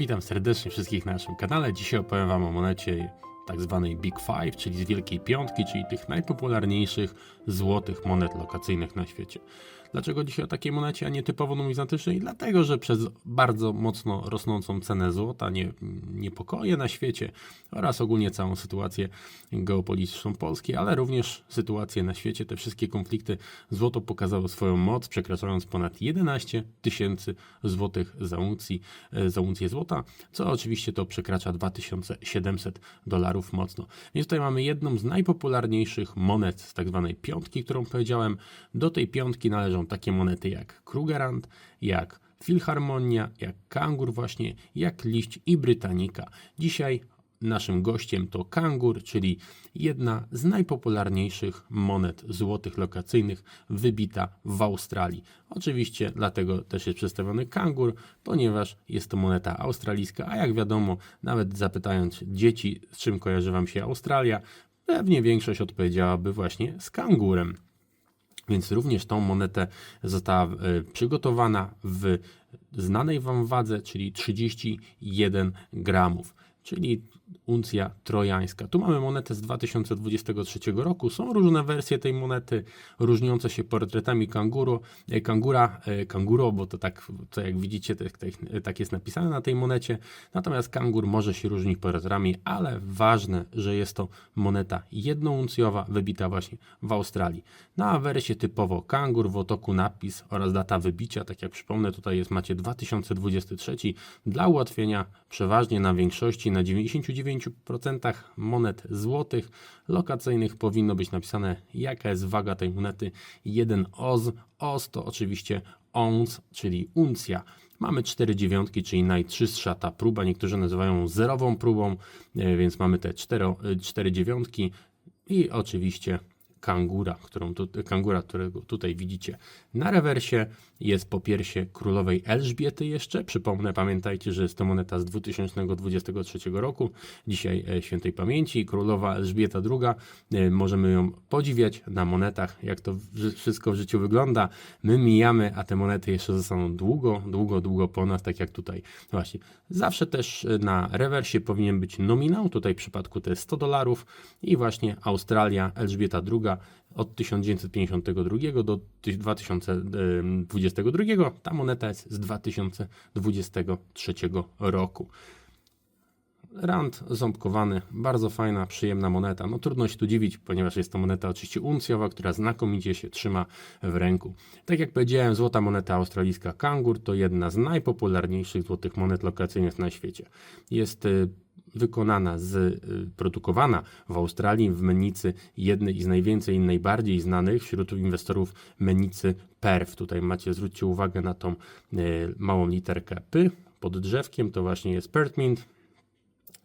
Witam serdecznie wszystkich na naszym kanale. Dzisiaj opowiem Wam o monecie tak zwanej Big Five, czyli z Wielkiej Piątki, czyli tych najpopularniejszych złotych monet lokacyjnych na świecie. Dlaczego dzisiaj o takiej monecie, a nie typowo numizmatycznej? Dlatego, że przez bardzo mocno rosnącą cenę złota, nie, niepokoje na świecie oraz ogólnie całą sytuację geopolityczną Polski, ale również sytuację na świecie, te wszystkie konflikty, złoto pokazało swoją moc, przekraczając ponad 11 tysięcy złotych za, uncji, e, za uncję złota, co oczywiście to przekracza 2700 dolarów mocno. Więc tutaj mamy jedną z najpopularniejszych monet z tak zwanej piątki, którą powiedziałem. Do tej piątki należą takie monety jak Krugerrand, jak Filharmonia, jak Kangur właśnie, jak Liść i Brytanika. Dzisiaj naszym gościem to Kangur, czyli jedna z najpopularniejszych monet złotych lokacyjnych wybita w Australii. Oczywiście dlatego też jest przedstawiony Kangur, ponieważ jest to moneta australijska, a jak wiadomo, nawet zapytając dzieci, z czym kojarzy Wam się Australia, pewnie większość odpowiedziałaby właśnie z kangurem. Więc również tą monetę została e, przygotowana w znanej Wam wadze, czyli 31 gramów, czyli uncja trojańska. Tu mamy monetę z 2023 roku. Są różne wersje tej monety, różniące się portretami kanguru, e, kangura, e, kanguro, bo to tak, to jak widzicie, tak, tak, jest napisane na tej monecie. Natomiast kangur może się różnić portretami, ale ważne, że jest to moneta jednouncjowa, wybita właśnie w Australii. Na wersję typowo kangur, w otoku napis oraz data wybicia, tak jak przypomnę, tutaj jest macie 2023. Dla ułatwienia przeważnie na większości, na 99% monet złotych lokacyjnych powinno być napisane, jaka jest waga tej monety. 1 oz. Oz to oczywiście ons, czyli uncja. Mamy 4 dziewiątki, czyli najczystsza ta próba. Niektórzy nazywają ją zerową próbą, e, więc mamy te 4, 4 dziewiątki i oczywiście kangura, którą tu, kangura, którego tutaj widzicie na rewersie. Jest po piersie królowej Elżbiety jeszcze. Przypomnę, pamiętajcie, że jest to moneta z 2023 roku, dzisiaj e, świętej pamięci. Królowa Elżbieta II. E, możemy ją podziwiać na monetach, jak to wszystko w życiu wygląda. My mijamy, a te monety jeszcze zostaną długo, długo, długo po nas, tak jak tutaj. Właśnie. Zawsze też e, na rewersie powinien być nominał. Tutaj w przypadku to jest 100 dolarów i właśnie Australia, Elżbieta II od 1952 do 2022. Ta moneta jest z 2023 roku. Rand ząbkowany, bardzo fajna, przyjemna moneta. No trudno się tu dziwić, ponieważ jest to moneta oczywiście uncjowa, która znakomicie się trzyma w ręku. Tak jak powiedziałem, złota moneta australijska Kangur to jedna z najpopularniejszych złotych monet lokacyjnych na świecie. Jest y, wykonana z, y, produkowana w Australii w mennicy jednej z najwięcej i najbardziej znanych wśród inwestorów mennicy Perf. Tutaj macie, zwróćcie uwagę na tą y, małą literkę P pod drzewkiem, to właśnie jest Perthmint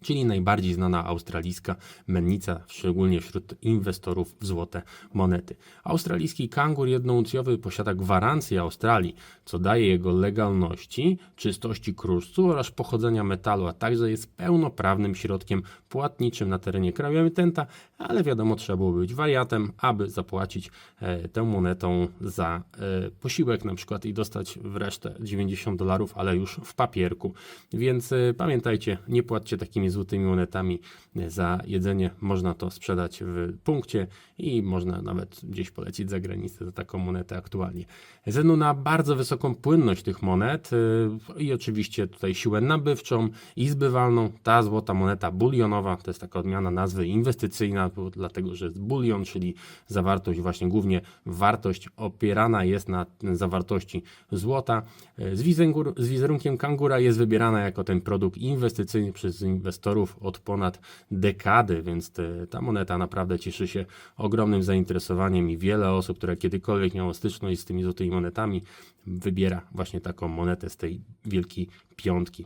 czyli najbardziej znana australijska mennica, szczególnie wśród inwestorów w złote monety. Australijski kangur jednouncjowy posiada gwarancję Australii, co daje jego legalności, czystości kruszcu oraz pochodzenia metalu, a także jest pełnoprawnym środkiem płatniczym na terenie kraju emitenta, ale wiadomo, trzeba było być wariatem, aby zapłacić e, tę monetą za e, posiłek na przykład i dostać w resztę 90 dolarów, ale już w papierku. Więc e, pamiętajcie, nie płaccie takimi złotymi monetami za jedzenie. Można to sprzedać w punkcie i można nawet gdzieś polecić za granicę za taką monetę aktualnie. Ze względu na bardzo wysoką płynność tych monet e, i oczywiście tutaj siłę nabywczą i zbywalną, ta złota moneta bulionowa, to jest taka odmiana nazwy inwestycyjna, dlatego że jest bulion, czyli zawartość, właśnie głównie wartość opierana jest na zawartości złota. Wizerunku, z wizerunkiem kangura jest wybierana jako ten produkt inwestycyjny przez inwestorów od ponad dekady, więc te, ta moneta naprawdę cieszy się ogromnym zainteresowaniem i wiele osób, które kiedykolwiek miało styczność z tymi złotymi monetami, wybiera właśnie taką monetę z tej wielkiej piątki.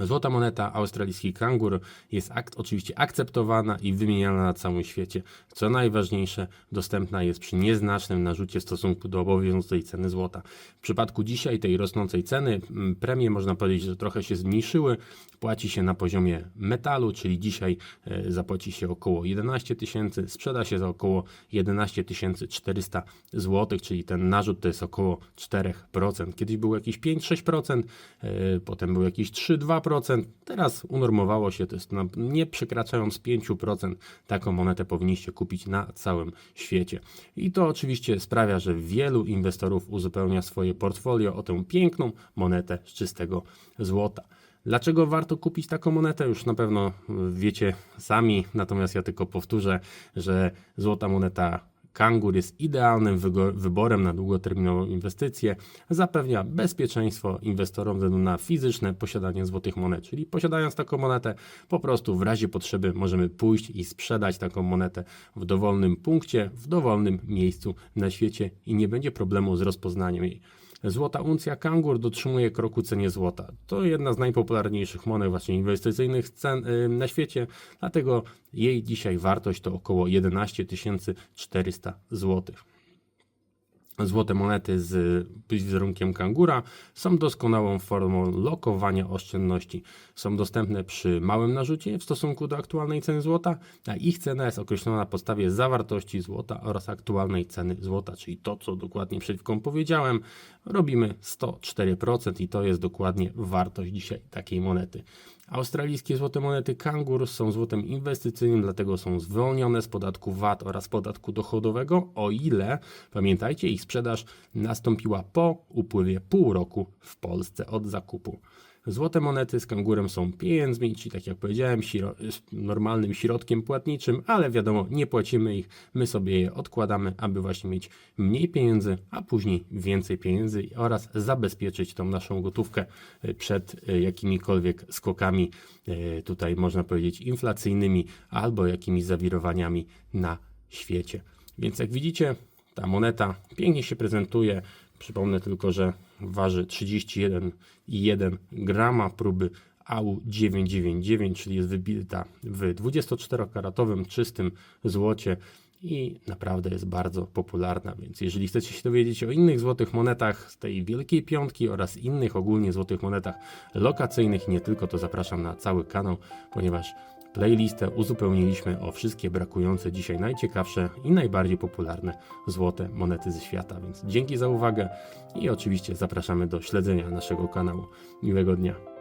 Złota moneta, australijski kangur jest ak- oczywiście akceptowana i wymieniana na całym świecie. Co najważniejsze, dostępna jest przy nieznacznym narzucie w stosunku do obowiązującej ceny złota. W przypadku dzisiaj tej rosnącej ceny mm, premie można powiedzieć, że trochę się zmniejszyły. Płaci się na poziomie metalu, czyli dzisiaj e, zapłaci się około 11 tysięcy, sprzeda się za około 11 400 zł, czyli ten narzut to jest około 4%. Kiedyś był jakiś 5-6%, e, potem był jakiś 3-2%, teraz unormowało się, to jest na, nie przekraczając 5%, taką monetę powinniście kupić na całym świecie. I to oczywiście sprawia, że wielu inwestorów uzupełnia swoje portfolio o tę piękną monetę z czystego złota. Dlaczego warto kupić taką monetę? Już na pewno wiecie sami, natomiast ja tylko powtórzę, że złota moneta Kangur jest idealnym wyborem na długoterminową inwestycję. Zapewnia bezpieczeństwo inwestorom ze względu na fizyczne posiadanie złotych monet. Czyli posiadając taką monetę, po prostu w razie potrzeby możemy pójść i sprzedać taką monetę w dowolnym punkcie, w dowolnym miejscu na świecie i nie będzie problemu z rozpoznaniem jej. Złota uncja kangur dotrzymuje kroku cenie złota. To jedna z najpopularniejszych monet właśnie inwestycyjnych cen y, na świecie, dlatego jej dzisiaj wartość to około 11 400 zł. Złote monety z wizerunkiem kangura są doskonałą formą lokowania oszczędności. Są dostępne przy małym narzucie w stosunku do aktualnej ceny złota, a ich cena jest określona na podstawie zawartości złota oraz aktualnej ceny złota, czyli to, co dokładnie przed chwilą powiedziałem, robimy 104% i to jest dokładnie wartość dzisiaj takiej monety. Australijskie złote monety Kangur są złotem inwestycyjnym, dlatego są zwolnione z podatku VAT oraz podatku dochodowego, o ile, pamiętajcie, ich sprzedaż nastąpiła po upływie pół roku w Polsce od zakupu. Złote monety z kangurem są pieniędzmi, czyli tak jak powiedziałem, normalnym środkiem płatniczym, ale wiadomo, nie płacimy ich, my sobie je odkładamy, aby właśnie mieć mniej pieniędzy, a później więcej pieniędzy oraz zabezpieczyć tą naszą gotówkę y, przed y, jakimikolwiek skokami, y, tutaj można powiedzieć inflacyjnymi, albo jakimiś zawirowaniami na świecie. Więc jak widzicie, ta moneta pięknie się prezentuje. Przypomnę tylko, że waży 31,1 grama próby AU 999, czyli jest wybita w 24-karatowym czystym złocie i naprawdę jest bardzo popularna. Więc jeżeli chcecie się dowiedzieć o innych złotych monetach z tej Wielkiej Piątki oraz innych ogólnie złotych monetach lokacyjnych, nie tylko, to zapraszam na cały kanał, ponieważ playlistę uzupełniliśmy o wszystkie brakujące dzisiaj najciekawsze i najbardziej popularne złote monety ze świata. Więc dzięki za uwagę i oczywiście zapraszamy do śledzenia naszego kanału. Miłego dnia.